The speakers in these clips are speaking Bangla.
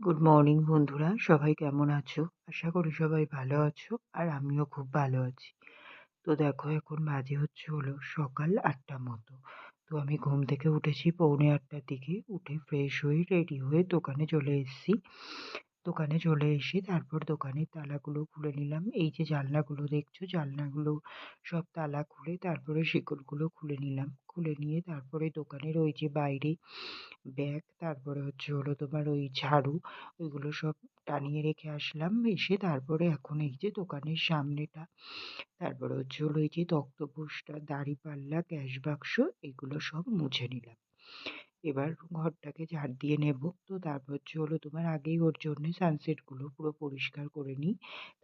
গুড মর্নিং বন্ধুরা। সবাই কেমন আছো? আশা করি সবাই ভালো আছো আর আমিও খুব ভালো আছি। তো দেখো, এখন বাজে হচ্ছে হলো সকাল আটটা মতো। তো আমি ঘুম থেকে উঠেছি পৌনে আটটার দিকে। উঠে ফ্রেশ হয়ে রেডি হয়ে দোকানে চলে এসেছি। দোকানে চলে এসে তারপর দোকানের তালাগুলো খুলে নিলাম। এই যে জানলাগুলো দেখছ জানলাগুলো সব তালা খুলে তারপরে শিকড়গুলো খুলে নিলাম। খুলে নিয়ে তারপরে দোকানের ওই যে বাইরে ব্যাগ, তারপরে হচ্ছে হলো তোমার ওই ঝাড়ু, ওইগুলো সব টানিয়ে রেখে আসলাম। এসে তারপরে এখন এই যে দোকানের সামনেটা, তারপরে হচ্ছে হলো এই যে তক্তপোষটা দাঁড়িপাল্লা ক্যাশ বাক্স, এগুলো সব মুছে নিলাম। এবার ঘরটাকে ঝাড় দিয়ে নেব। তো তারপর হচ্ছে হলো তোমার আগেই ওর জন্য সানসেটগুলো পুরো পরিষ্কার করে নিই।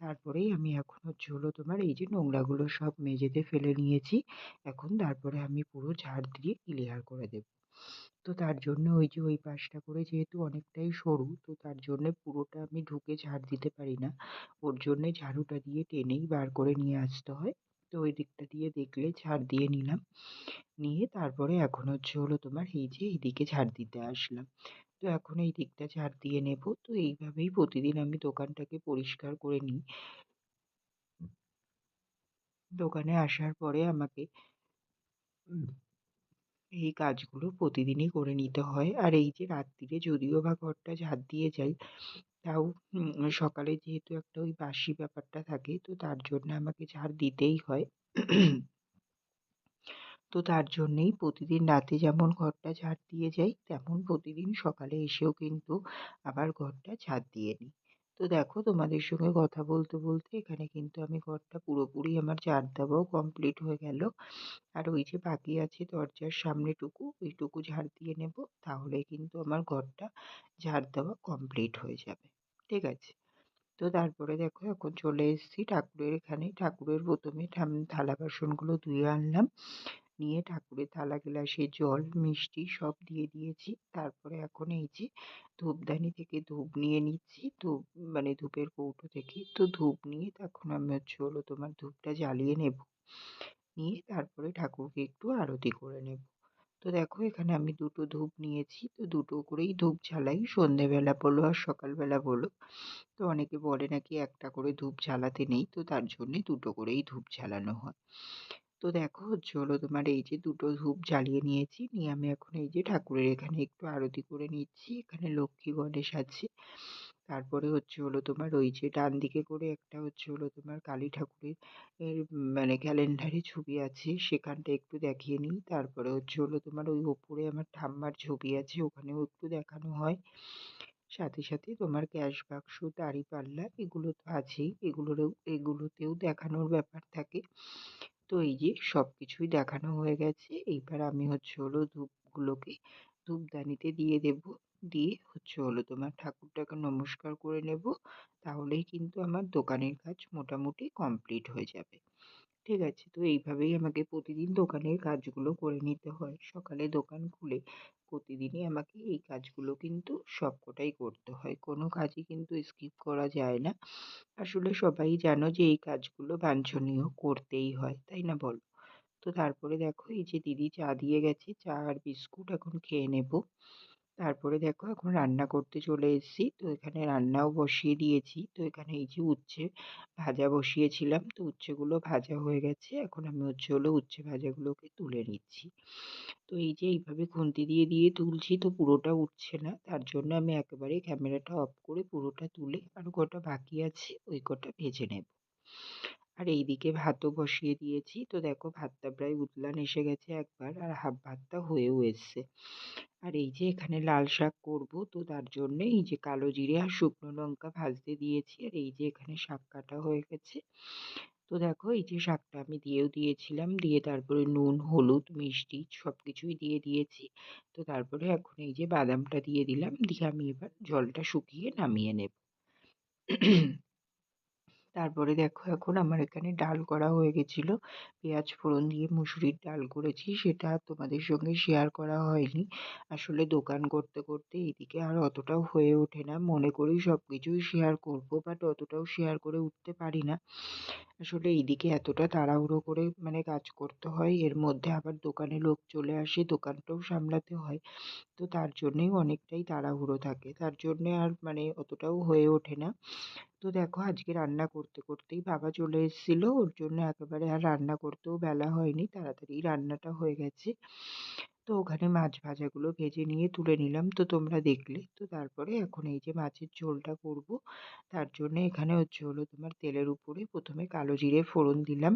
তারপরেই আমি এখন হচ্ছে হলো তোমার এই যে নোংরাগুলো সব মেঝেতে ফেলে নিয়েছি। এখন তারপরে আমি পুরো ঝাড় দিয়ে ক্লিয়ার করে দেব। তো তার জন্য ওই যে ওই পাশটা করে যেহেতু অনেকটাই সরু, তো তার জন্যে পুরোটা আমি ঢুকে ঝাড় দিতে পারি না। ওর জন্যে ঝাড়ুটা দিয়ে টেনেই বার করে নিয়ে আসতে হয়। তো ওই দিকটা দিয়ে দেখলে ঝাড় দিয়ে নিলাম। নিয়ে তারপরে এখন হচ্ছে হলো তোমার এই যে এইদিকে ঝাড় দিতে আসলাম। তো এখন এই দিকটা ঝাড় দিয়ে নেব। তো এইভাবেই প্রতিদিন আমি দোকানটাকে পরিষ্কার করে নিই। দোকানে আসার পরে আমাকে এই কাজগুলো প্রতিদিনই করে নিতে হয়। আর এই যে রাত্রিরে যদিও বা ঘরটা ঝাড় দিয়ে যাই, তাও সকালে যেহেতু একটা ওই বাসি ব্যাপারটা থাকে, তো তার জন্য আমাকে ঝাড় দিতেই হয়। তো তার জন্যেই প্রতিদিন রাতে যেমন ঘরটা ঝাড় দিয়ে যাই, তেমন প্রতিদিন সকালে এসেও কিন্তু আবার ঘরটা ঝাড় দিয়ে নিই। তো দেখো তোমাদের সঙ্গে কথা বলতে বলতে এখানে কিন্তু আমি ঘরটা পুরোপুরি আমার ঝাড় দেওয়াও কমপ্লিট হয়ে গেল। আর ওই যে বাকি আছে দরজার সামনেটুকু, ওইটুকু ঝাড় দিয়ে নেব, তাহলে কিন্তু আমার ঘরটা ঝাড় দেওয়া কমপ্লিট হয়ে যাবে। ঠিক আছে? তো তারপরে দেখো এখন চলে এসেছি ঠাকুরের এখানে। ঠাকুরের প্রথমে থালা বাসনগুলো ধুয়ে আনলাম। নিয়ে ঠাকুরের থালা গ্লাসে জল, মিষ্টি সব দিয়ে দিয়েছি। তারপরে এখন এই যে ধূপদানি থেকে ধূপ নিয়ে নিচ্ছি। ধূপ মানে ধূপের কৌটো থেকে। তো ধূপ নিয়ে তখন আমি হচ্ছে হলো তোমার ধূপটা জ্বালিয়ে নেব। নিয়ে তারপরে ঠাকুরকে একটু আরতি করে নেব। তো দেখো এখানে আমি দুটো ধূপ নিয়েছি। তো দুটো করেই ধূপ জ্বালাই। সন্ধেবেলা বলো আর সকালবেলা বলো। তো অনেকে বলে নাকি একটা করে ধূপ জ্বালাতে নেই। তো তার জন্যে দুটো করেই ধূপ জ্বালানো হয়। তো দেখো হচ্ছে হলো তোমার এই যে দুটো ধূপ জ্বালিয়ে নিয়েছি। নিয়ে আমি এখন এই যে ঠাকুরের এখানে একটু আরতি করে নিচ্ছি। এখানে লক্ষ্মী গণেশ আছে। তারপরে হচ্ছে হলো তোমার ওই যে ডান দিকে করে একটা হচ্ছে হলো তোমার কালী ঠাকুরের এর মানে ক্যালেন্ডারে ছবি আছে। সেখানটা একটু দেখিয়ে নিই। তারপরে হচ্ছে হলো তোমার ওই ওপরে আমার ঠাম্মার ছবি আছে। ওখানেও একটু দেখানো হয়। সাথে সাথে তোমার ক্যাশ বাক্স দাঁড়িপাল্লা এগুলো তো আছেই। এগুলোরও, এগুলোতেও দেখানোর ব্যাপার থাকে। তো এই যে সব কিছুই দেখানো হয়ে গেছে। এইবার আমি হচ্ছে হলো ধূপগুলোকে ধূপদানিতে দিয়ে দেব। দিয়ে হচ্ছে হলো তোমার ঠাকুরটাকে নমস্কার করে নেব। তাহলেই কিন্তু আমার দোকানের কাজ মোটামুটি কমপ্লিট হয়ে যাবে। ঠিক আছে, তো এইভাবেই আমাকে প্রতিদিন দোকানের কাজগুলো করে নিতে হয়। সকালে দোকান খুলে প্রতিদিনই আমাকে এই কাজগুলো কিন্তু সবকটাই করতে হয়। কোনো কাজই কিন্তু স্কিপ করা যায় না। আসলে সবাই জানো যে এই কাজগুলো বাঞ্ছনীয় করতেই হয়, তাই না বলো? তো তারপরে দেখো এই যে দিদি চা দিয়ে গেছে, চা আর বিস্কুট এখন খেয়ে নেব। তারপরে দেখো এখন রান্না করতে চলে এসেছি। তো এখানে রান্নাও বসিয়ে দিয়েছি। তো এখানে এই যে উচ্ছে ভাজা বসিয়েছিলাম, তো উচ্ছেগুলো ভাজা হয়ে গেছে। এখন আমি হচ্ছে হলো উচ্ছে ভাজাগুলোকে তুলে নিচ্ছি। তো এই যে এইভাবে খুন্তি দিয়ে দিয়ে তুলছি, তো পুরোটা উঠছে না। তার জন্য আমি একেবারে ক্যামেরাটা অফ করে পুরোটা তুলে আর কটা বাকি আছে, ওই কটা ভেজে নেব। আর এইদিকে ভাতও বসিয়ে দিয়েছি। তো দেখো ভাতটা প্রায় উতলান এসে গেছে একবার, আর হাফ ভাতটা হয়েও এসছে। আর এই যে এখানে লাল শাক করব, তো তার জন্যে এই যে কালো জিরে আর শুকনো লঙ্কা ভাজতে দিয়েছি। আর এই যে এখানে শাক কাটা হয়ে গেছে। তো দেখো, এই যে শাকটা আমি দিয়েও দিয়েছিলাম। দিয়ে তারপরে নুন, হলুদ, মিষ্টি সব কিছুই দিয়ে দিয়েছি। তো তারপরে এখন এই যে বাদামটা দিয়ে দিলাম। দিয়ে আমি এবার জলটা শুকিয়ে নামিয়ে নেব। তারপরে দেখো এখন আমার এখানে ডাল করা হয়ে গেছিল। পেঁয়াজ ফোড়ন দিয়ে মুসুরির ডাল করেছি, সেটা তোমাদের সঙ্গে শেয়ার করা হয়নি। আসলে দোকান করতে করতে এদিকে আর অতটাও হয়ে ওঠে না। মনে করি সব কিছুই শেয়ার করব বাট অতটাও শেয়ার করে উঠতে পারি না। আসলে এইদিকে এতটা তাড়াহুড়ো করে মানে কাজ করতে হয়, এর মধ্যে আবার দোকানে লোক চলে আসে, দোকানটাও সামলাতে হয়। তো তার জন্যেই অনেকটাই তাড়াহুড়ো থাকে। তার জন্যে আর মানে অতটাও হয়ে ওঠে না। তো দেখো আজকে রান্না করতে, করতেই বাবা চলে এসেছিল। ওর জন্য একেবারে আর রান্না করতেও বেলা হয়নি, তাড়াতাড়ি রান্নাটা হয়ে গেছে। তো ওখানে মাছ ভাজাগুলো ভেজে নিয়ে তুলে নিলাম। তো তোমরা দেখলে। তো তারপরে এখন এই যে মাছের ঝোলটা করব, তার জন্য এখানে হচ্ছে হলো তোমার তেলের উপরে প্রথমে কালো জিরে ফোড়ন দিলাম।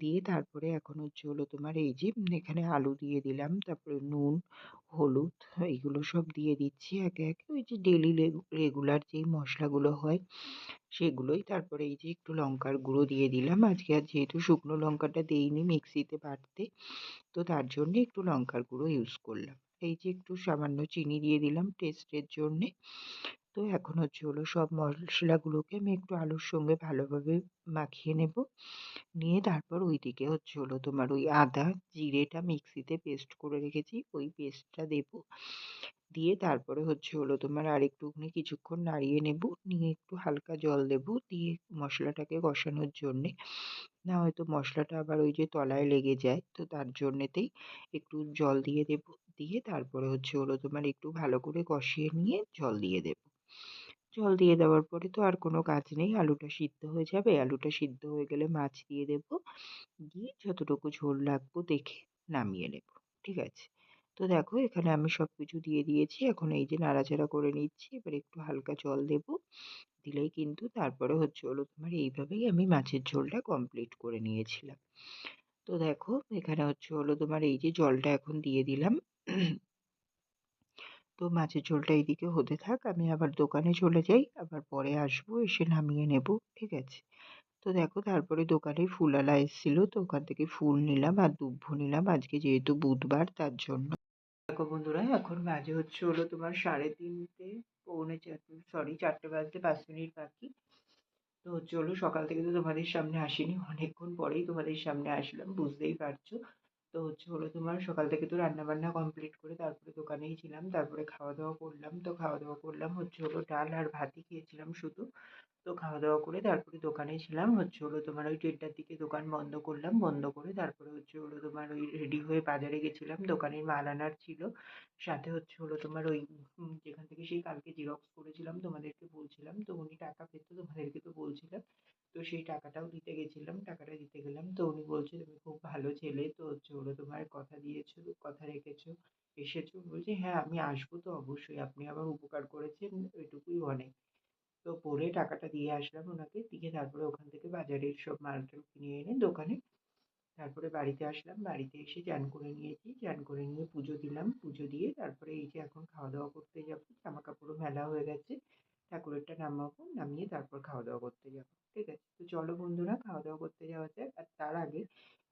দিয়ে তারপরে এখন হচ্ছে হলো তোমার এই যে এখানে আলু দিয়ে দিলাম, তারপরে নুন, হলুদ, এইগুলো সব দিয়ে দিচ্ছি একে একে। ওই যে ডেলি রেগুলার যেই মশলাগুলো হয় সেগুলোই তারপরে এই যে একটু লঙ্কার গুঁড়ো দিয়ে দিলাম। আজকে আর যেহেতু শুকনো লঙ্কাটা দিইনি মিক্সিতে বাটতে, তো তার জন্যে একটু লঙ্কার গুঁড়ো ইউজ করলাম। এই যে একটু সামান্য চিনি দিয়ে দিলাম টেস্টের জন্যে। তো এখন হচ্ছে হলো সব মশলাগুলোকে আমি একটু আলুর সঙ্গে ভালোভাবে মাখিয়ে নেব। নিয়ে তারপর ওই দিকে হচ্ছে হলো তোমার ওই আদা জিরেটা মিক্সিতে পেস্ট করে রেখেছি। ওই পেস্টটা দেবো। দিয়ে তারপরে হচ্ছে হলো তোমার আর কিছুক্ষণ নাড়িয়ে নেব। নিয়ে একটু হালকা জল দেব। দিয়ে মশলাটাকে কষানোর জন্যে। না হয়তো মশলাটা আবার ওই যে তলায় লেগে যায়, তো তার জন্যেতেই একটু জল দিয়ে দেব। দিয়ে তারপরে হচ্ছে হলো তোমার একটু ভালো করে কষিয়ে নিয়ে জল দিয়ে দেব। জল দিয়ে দেওয়ার পরে তো আর কোনো কাজ নেই। আলুটা সিদ্ধ হয়ে যাবে। আলুটা সিদ্ধ হয়ে গেলে মাছ দিয়ে দেব। দিয়ে যতটুকু ঝোল লাগবো দেখে নামিয়ে নেব। ঠিক আছে? তো দেখো এখানে আমি সব কিছু দিয়ে দিয়েছি। এখন এই যে নাড়াচাড়া করে নিচ্ছি, এবার একটু হালকা জল দেব। দিলেই কিন্তু তারপরে হচ্ছে হলো তোমার এইভাবেই আমি মাছের ঝোলটা কমপ্লিট করে নিয়েছিলাম। তো দেখো এখানে হচ্ছে হলো তোমার এই যে জলটা এখন দিয়ে দিলাম। তো মাছের ঝোলটা এইদিকে হতে থাক, আমি আবার দোকানে চলে যাই, আবার পরে আসব, এসে নামিয়ে নেব, ঠিক আছে? তো দেখো তারপরে দোকানে ফুলওয়ালা এসেছিল, তো ওখান থেকে ফুল নিলাম আর দুব্বো নিলাম। আজকে যেহেতু বুধবার, তার জন্য দেখো বন্ধুরা, এখন বাজে হচ্ছে হলো তোমার সাড়ে তিনটে, পৌনে চারটে সরি চারটে বাজতে পাঁচ মিনিট বাকি। তো হচ্ছে হলো সকাল থেকে তো তোমাদের সামনে আসিনি, অনেকক্ষণ পরেই তোমাদের সামনে আসলাম, বুঝতেই পারছ। তো হচ্ছে হলো তোমার সকাল থেকে তো রান্না বান্না কমপ্লিট করে তারপরে দোকানেই ছিলাম, তারপরে খাওয়া দাওয়া করলাম। তো খাওয়া দাওয়া করলাম, হচ্ছে হলো ডাল আর ভাতই খেয়েছিলাম শুধু। তো খাওয়া দাওয়া করে তারপরে দোকানে ছিলাম। হচ্ছে হলো তোমার ওই দেড়টার দিকে দোকান বন্ধ করলাম। বন্ধ করে তারপরে হচ্ছে হলো তোমার ওই রেডি হয়ে বাজারে গেছিলাম। দোকানের মাল আনার ছিল। সাথে হচ্ছে হলো তোমার ওই যেখান থেকে সেই কালকে জেরক্স করেছিলাম তোমাদেরকে বলছিলাম। তো উনি টাকা পেতো তোমাদেরকে তো বলছিলাম। তো সেই টাকাটাও দিতে গেছিলাম। টাকাটা দিতে গেলাম। তো উনি বলছে, তুমি খুব ভালো ছেলে। তো হচ্ছে হলো তোমার কথা দিয়েছ, কথা রেখেছো, এসেছ। বলছি হ্যাঁ আমি আসব তো অবশ্যই। আপনি আমার উপকার করেছেন। এটুকুই অনেক। তো বলে টাকাটা দিয়ে আসলাম ওনাকে। দিয়ে তারপরে ওখান থেকে বাজারের সব মালটাল কিনে এনে দোকানে তারপরে বাড়িতে আসলাম। বাড়িতে এসে চান করে নিয়েছি। চান করে নিয়ে পুজো দিলাম। পুজো দিয়ে তারপরে এই যে এখন খাওয়া দাওয়া করতে যাব জামা কাপড়ও মেলা হয়ে গেছে। ঠাকুরেরটা নামাবো, নামিয়ে তারপর খাওয়া দাওয়া করতে যাব। ঠিক আছে? তো চলো বন্ধুরা খাওয়া দাওয়া করতে যাওয়া যাক। আর তার আগে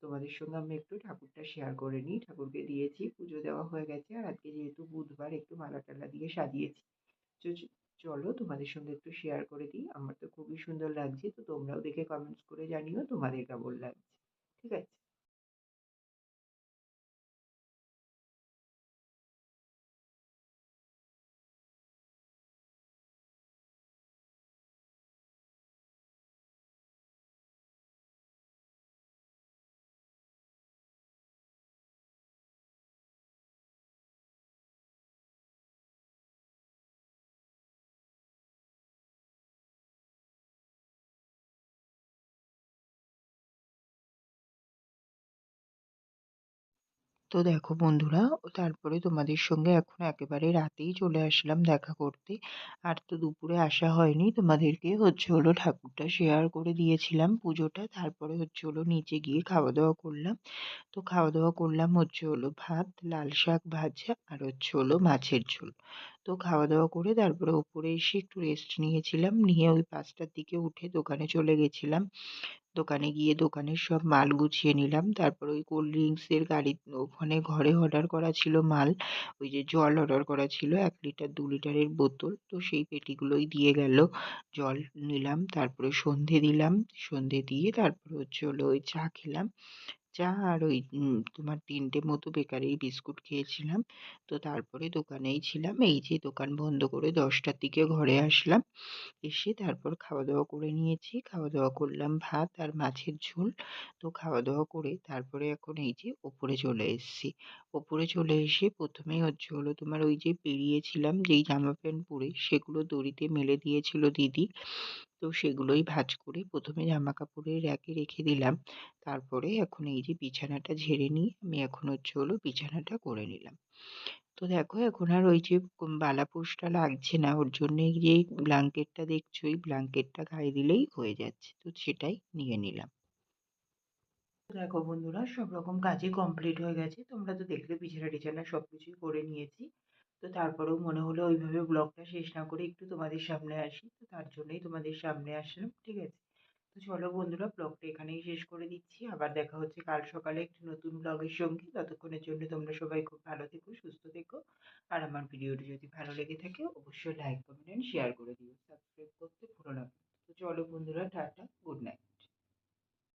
তোমাদের সঙ্গে আমি একটু ঠাকুরটা শেয়ার করে নিই। ঠাকুরকে দিয়েছি, পুজো দেওয়া হয়ে গেছে। আর আজকে যেহেতু বুধবার, একটু মালা টালা দিয়ে সাজিয়েছি। চলো তোমাদের সঙ্গে একটু শেয়ার করে দিই। আমার তো খুবই সুন্দর লাগছে। তো তোমরাও দেখে কমেন্টস করে জানিও তোমাদের কেমন লাগছে। ঠিক আছে? তো দেখো বন্ধুরা, তারপরে তোমাদের সঙ্গে এখন একেবারে রাতেই চলে আসলাম দেখা করতে। আর তো দুপুরে আসা হয়নি, তোমাদেরকে হচ্ছে হলো ঠাকুরটা শেয়ার করে দিয়েছিলাম পুজোটা। তারপরে হচ্ছে হলো নিচে গিয়ে খাওয়া দাওয়া করলাম। তো খাওয়া দাওয়া করলাম হচ্ছে হলো ভাত, লাল শাক ভাজা আর হচ্ছে হলো মাছের ঝোল। তো খাওয়া দাওয়া করে তারপরে ওপরে এসে একটু রেস্ট নিয়েছিলাম। নিয়ে ওই পাঁচটার দিকে উঠে দোকানে চলে গেছিলাম। দোকানে গিয়ে দোকানের সব মাল গুছিয়ে নিলাম। তারপর ওই কোল্ড ড্রিঙ্কসের গাড়ি ওখানে ঘরে অর্ডার করা ছিল মাল। ওই যে জল অর্ডার করা ছিল, এক লিটার দু লিটারের বোতল। তো সেই পেটিগুলোই দিয়ে গেল। জল নিলাম, তারপরে সন্ধে দিলাম। সন্ধে দিয়ে তারপরে হচ্ছে হলো ওই চা খেলাম। চা আর ওই তোমার তিনটে মতো বেকারির বিস্কুট খেয়েছিলাম। তো তারপরে দোকানেই ছিলাম। এই যে দোকান বন্ধ করে দশটার দিকে ঘরে আসলাম। এসে তারপর খাওয়া দাওয়া করে নিয়েছি। খাওয়া দাওয়া করলাম ভাত আর মাছের ঝোল। তো খাওয়া দাওয়া করে তারপরে এখন এই যে ওপরে চলে এসেছি। ওপরে চলে এসে প্রথমেই হচ্ছে হলো তোমার ওই যে বেরিয়েছিলাম যেই জামা প্যান্ট পরে সেগুলো দড়িতে মেলে দিয়েছিল দিদি। তো সেগুলোই ভাঁজ করে প্রথমে জামা কাপড়ের র্যাকে রেখে দিলাম। তারপরে এখন এই যে বিছানাটা ঝেড়ে নিয়ে আমি এখন হচ্ছে হলো বিছানাটা করে নিলাম। তো দেখো এখন আর ওই যে বালাপোষটা লাগছে না, ওর জন্যে যে ব্ল্যাঙ্কেটটা দেখছ ওই ব্ল্যাঙ্কেটটা গায়ে দিলেই হয়ে যাচ্ছে। তো সেটাই নিয়ে নিলাম। দেখো বন্ধুরা, সব রকম কাজই কমপ্লিট হয়ে গেছে। তোমরা তো দেখলে বিছানা টিছানা সব কিছুই করে নিয়েছি। তো তারপরেও মনে হলো ওইভাবে ব্লগটা শেষ না করে একটু তোমাদের সামনে আসি। তো তার জন্যই তোমাদের সামনে আসলাম, ঠিক আছে? তো চলো বন্ধুরা, ব্লগটা এখানেই শেষ করে দিচ্ছি। আবার দেখা হচ্ছে কাল সকালে একটি নতুন ব্লগের সঙ্গে। ততক্ষণের জন্য তোমরা সবাই খুব ভালো থেকো, সুস্থ থেকো। আর আমার ভিডিওটি যদি ভালো লেগে থাকে, অবশ্যই লাইক, কমেন্ট শেয়ার করে দিও। সাবস্ক্রাইব করতে ভুলো না। তো চলো বন্ধুরা, টাটা, গুড নাইট।